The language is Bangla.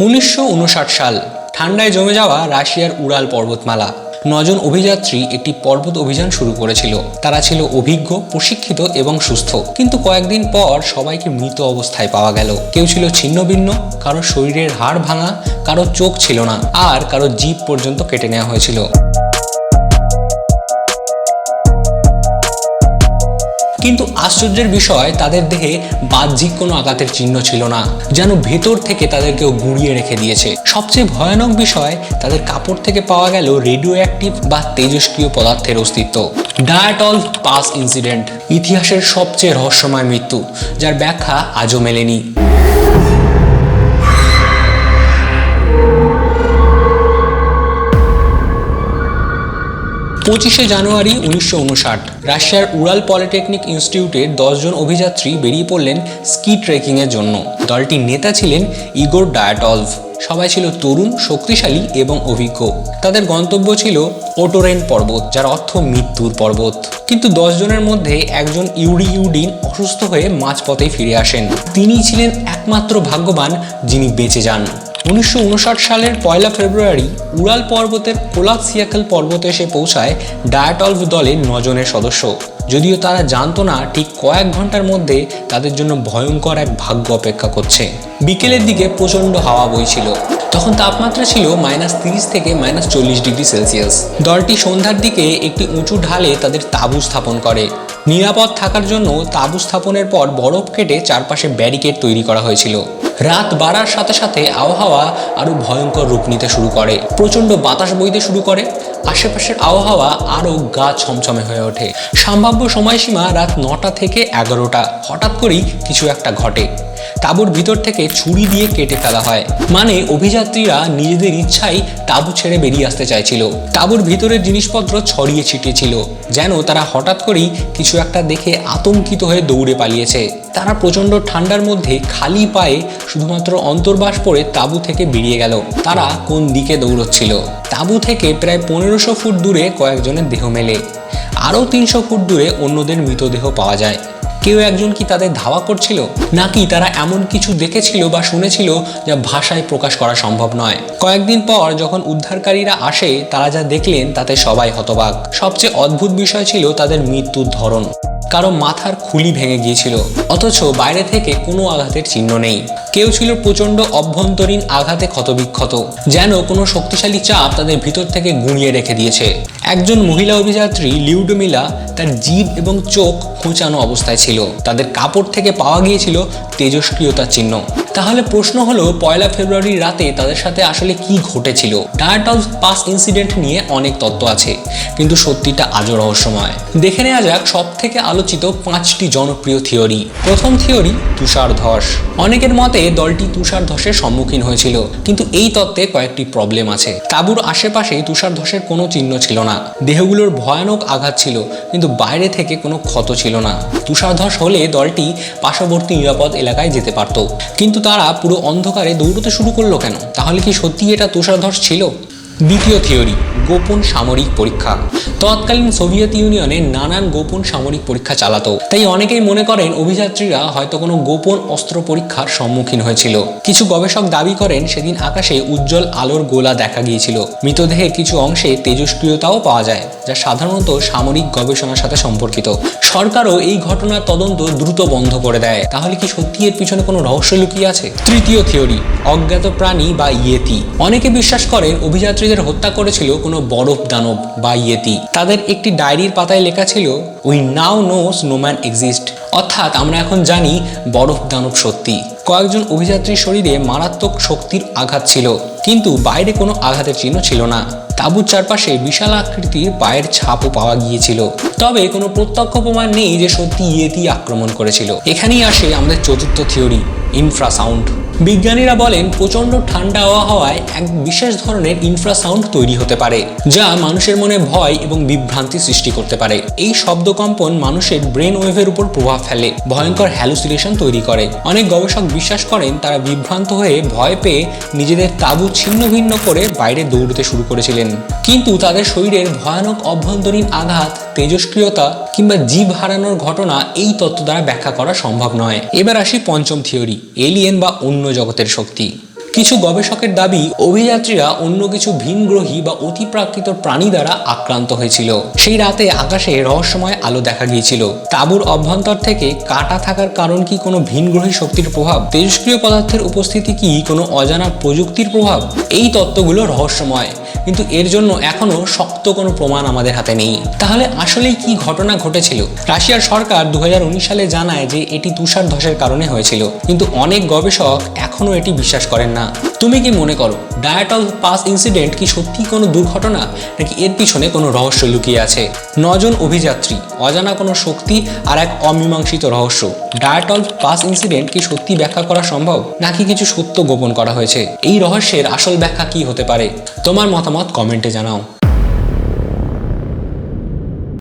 উনিশশো উনষাট সাল, ঠান্ডায় জমে যাওয়া রাশিয়ার উড়াল পর্বতমালা। নজন অভিযাত্রী একটি পর্বত অভিযান শুরু করেছিল। তারা ছিল অভিজ্ঞ, প্রশিক্ষিত এবং সুস্থ। কিন্তু কয়েকদিন পর সবাইকে মৃত অবস্থায় পাওয়া গেল। কেউ ছিল ছিন্নভিন্ন, কারও শরীরের হাড় ভাঙা, কারও চোখ ছিল না, আর কারও জীব পর্যন্ত কেটে নেওয়া হয়েছিল। কিন্তু আশ্চর্যের বিষয়, তাদের দেহে বাহ্যিক কোনো আঘাতের চিহ্ন ছিল না, যেন ভেতর থেকে তাদেরকেও গুঁড়িয়ে রেখে দিয়েছে। সবচেয়ে ভয়ানক বিষয়, তাদের কাপড় থেকে পাওয়া গেল রেডিও অ্যাক্টিভ বা তেজস্ক্রিয় পদার্থের অস্তিত্ব। ডায়াটল পাস ইনসিডেন্ট, ইতিহাসের সবচেয়ে রহস্যময় মৃত্যু, যার ব্যাখ্যা আজও মেলেনি। পঁচিশে জানুয়ারি উনিশশো উনষাট, রাশিয়ার উড়াল পলিটেকনিক ইনস্টিটিউটের দশজন অভিযাত্রী বেরিয়ে পড়লেন স্কি ট্রেকিংয়ের জন্য। দলটির নেতা ছিলেন ইগোর ডায়াটলভ। সবাই ছিল তরুণ, শক্তিশালী এবং অভিজ্ঞ। তাদের গন্তব্য ছিল ওটোরেন পর্বত, যার অর্থ মৃত্যুর পর্বত। কিন্তু জনের মধ্যে একজন ইউডি ইউডিন অসুস্থ হয়ে মাঝপথে ফিরে আসেন। তিনিই ছিলেন একমাত্র ভাগ্যবান যিনি বেঁচে যান। উনিশশো উনষাট সালের পয়লা ফেব্রুয়ারি উড়াল পর্বতের কোলাক্সিয়াকেল পর্বতে এসে পৌঁছায় ডায়াটলভ দলের নজনের সদস্য। যদিও তারা জানতো না ঠিক কয়েক ঘণ্টার মধ্যে তাদের জন্য ভয়ঙ্কর এক ভাগ্য অপেক্ষা করছে। বিকেলের দিকে প্রচণ্ড হাওয়া বইছিল। তখন তাপমাত্রা ছিল মাইনাস তিরিশ থেকে মাইনাস চল্লিশ ডিগ্রি সেলসিয়াস। দলটি সন্ধ্যার দিকে একটি উঁচু ঢালে তাদের তাঁবু স্থাপন করে। নিরাপদ থাকার জন্য তাঁবু স্থাপনের পর বরফ কেটে চারপাশে ব্যারিকেড তৈরি করা হয়েছিল। রাত বাড়ার সাথে সাথে আবহাওয়া আরও ভয়ঙ্কর রূপ নিতে শুরু করে। প্রচণ্ড বাতাস বইতে শুরু করে। আশেপাশের আবহাওয়া আরও গা ছমছমে হয়ে ওঠে। সম্ভাব্য সময়সীমা রাত নটা থেকে এগারোটা। হঠাৎ করেই কিছু একটা ঘটে। তাঁবুর ভিতর থেকে ছুরি দিয়ে কেটে ফেলা হয়। মানে অভিযাত্রীরা নিজেদের ইচ্ছাই তাঁবু ছেড়ে বেরিয়ে আসতে চাইছিল। তাঁবুর ভিতরের জিনিসপত্র ছড়িয়ে ছিটিয়েছিল, যেন তারা হঠাৎ করেই কিছু একটা দেখে আতঙ্কিত হয়ে দৌড়ে পালিয়েছে। তারা প্রচণ্ড ঠান্ডার মধ্যে খালি পায়ে শুধুমাত্র অন্তর্বাস পরে তাঁবু থেকে বেরিয়ে গেল। তারা কোন দিকে দৌড়চ্ছিল? তাঁবু থেকে প্রায় পনেরোশো ফুট দূরে কয়েকজনের দেহ মেলে। আরও তিনশো ফুট দূরে অন্যদের মৃতদেহ পাওয়া যায়। কেউ একজন কি তাদের ধাওয়া করছিল? নাকি তারা এমন কিছু দেখেছিল বা শুনেছিল যা ভাষায় প্রকাশ করা সম্ভব নয়? কয়েকদিন পর যখন উদ্ধারকারীরা আসে, তারা যা দেখলেন তাতে সবাই হতবাক। সবচেয়ে অদ্ভুত বিষয় ছিল তাদের মৃত্যুর ধরন। কারও মাথার খুলি ভেঙে গিয়েছিল। অথচ বাইরে থেকে কোনো আঘাতের চিহ্ন নেই। কেউ ছিল প্রচণ্ড অভ্যন্তরীণ আঘাতে ক্ষতবিক্ষত, যেন কোনো শক্তিশালী চাপ তাদের ভিতর থেকে গুঁড়িয়ে রেখে দিয়েছে। একজন মহিলা অভিযাত্রী, লিউডমিলা, তার জিভ এবং চোখ খোঁচানো অবস্থায় ছিল। তাদের কাপড় থেকে পাওয়া গিয়েছিল তেজস্ক্রিয়তার চিহ্ন। তাহলে প্রশ্ন হলো, পয়লা ফেব্রুয়ারি রাতে তাদের সাথে আসলে কি ঘটেছিল? ডায়াটল পাস ইনসিডেন্ট নিয়ে অনেক তত্ত্ব আছে, কিন্তু সত্যিটা আজও রহস্যময়। দেখে নেওয়া যাক সব থেকে আলোচিত পাঁচটি জনপ্রিয় থিওরি। প্রথম থিওরি তুষার ধস অনেকের মতে দলটি তুষার ধসের সম্মুখীন হয়েছিল। কিন্তু এই তত্ত্বে কয়েকটি প্রবলেম আছে। তাঁবুর আশেপাশে তুষার ধসের কোনো চিহ্ন ছিল না। দেহগুলোর ভয়ানক আঘাত ছিল, কিন্তু বাইরে থেকে কোনো ক্ষত ছিল না। তুষারধস হলে দলটি পার্শ্ববর্তী নিরাপদ এলাকায় যেতে পারত। কিন্তু তারা পুরো অন্ধকারে দৌড়তে শুরু করল কেন? তাহলে কি সত্যি এটা তুষারধস ছিল? দ্বিতীয় থিওরি, গোপন সামরিক পরীক্ষা। তৎকালীন সোভিয়েত ইউনিয়নে নানান গোপন সামরিক পরীক্ষা চালাতো। তাই অনেকেই মনে করেন অভিযাত্রীরা হয়তো কোনো গোপন অস্ত্র পরীক্ষার সম্মুখীন হয়েছিল। কিছু গবেষক দাবি করেন সেদিন আকাশে উজ্জ্বল আলোর গোলা দেখা গিয়েছিল। মৃতদেহের কিছু অংশে তেজস্ক্রিয়তাও পাওয়া যায়। যা সাধারণত সামরিক গবেষণার সাথে সম্পর্কিত। সরকারও এই ঘটনার তদন্ত দ্রুত বন্ধ করে দেয়। তাহলে কি সত্যি এর পিছনে কোনো রহস্য লুকিয়ে আছে? তৃতীয় থিওরি, অজ্ঞাত প্রাণী বা ইয়েতি। অনেকে বিশ্বাস করেন অভিযাত্রীদের হত্যা করেছিল কোনো বরফ দানব বা ইয়েতি। তাদের একটি ডায়েরির পাতায় লেখা ছিল we now know man exist অর্থাৎ আমরা এখন জানি বরফ দানব সত্যি। কয়েকজন অভিযাত্রীর শরীরে মারাত্মক শক্তির আঘাত ছিল, কিন্তু বাইরে কোনো আঘাতের চিহ্ন ছিল না। তাঁবুর চারপাশে বিশাল আকৃতির পায়ের ছাপও পাওয়া গিয়েছিল। তবে কোনো প্রত্যক্ষ প্রমাণ নেই যে সত্যি ইয়েতি আক্রমণ করেছিল। এখানেই আসে আমাদের চতুর্থ থিওরি। ইনফ্রাসাউন্ড বিজ্ঞানীরা বলেন, প্রচণ্ড ঠান্ডা আবহাওয়ায় এক বিশেষ ধরনের ইনফ্রাসাউন্ড তৈরি হতে পারে, যা মানুষের মনে ভয় এবং বিভ্রান্তি সৃষ্টি করতে পারে। এই শব্দকম্পন মানুষের ব্রেন ওয়েভের উপর প্রভাব ফেলে, ভয়ঙ্কর হ্যালুসিনেশন তৈরি করে। অনেক গবেষক বিশ্বাস করেন, তারা বিভ্রান্ত হয়ে ভয় পেয়ে নিজেদের তাঁবু ছিন্ন ভিন্ন করে বাইরে দৌড়তে শুরু করেছিলেন। কিন্তু তাদের শরীরের ভয়ানক অভ্যন্তরীণ আঘাত তেজস্ক্রিয়তা কিংবা জীব হারানোর ঘটনা এই তত্ত্ব দ্বারা ব্যাখ্যা করা সম্ভব নয়। এবার আসি পঞ্চম থিওরি। এলিয়েন বা অন্য জগতের শক্তি। কিছু গবেষকের দাবি, অভিযাত্রীরা অন্য কিছু ভিনগ্রহী বা অতিপ্রাকৃত প্রাণী দ্বারা আক্রান্ত হয়েছিল। সেই রাতে আকাশে রহস্যময় আলো দেখা গিয়েছিল। তাঁবুর অভ্যন্তর থেকে কাটা থাকার কারণ কি কোনো ভিনগ্রহী শক্তির প্রভাব? তেজস্ক্রিয় পদার্থের উপস্থিতি কি কোনো অজানা প্রযুক্তির প্রভাব? এই তত্ত্বগুলো রহস্যময়। কিন্তু এর জন্য এখনও শক্ত কোনো প্রমাণ আমাদের হাতে নেই। তাহলে আসলেই কি ঘটনা ঘটেছিল? রাশিয়ার সরকার দু হাজার উনিশ সালে জানায় যে এটি তুষার ধসের কারণে হয়েছিল। কিন্তু অনেক গবেষক এখনও এটি বিশ্বাস করেন না। তুমি কি মনে করো ডায়াটল পাস ইনসিডেন্ট কি সত্যি কোনো দুর্ঘটনা, নাকি এর পিছনে কোনো রহস্য লুকিয়ে আছে? নজন অভিযাত্রী, অজানা কোনো শক্তি আর এক অমীমাংসিত রহস্য ডায়াটল পাস ইনসিডেন্ট কি সত্যি ব্যাখ্যা করা সম্ভব, নাকি কিছু সত্য গোপন করা হয়েছে? এই রহস্যের আসল ব্যাখ্যা কি হতে পারে? তোমার মতামত কমেন্টে জানাও।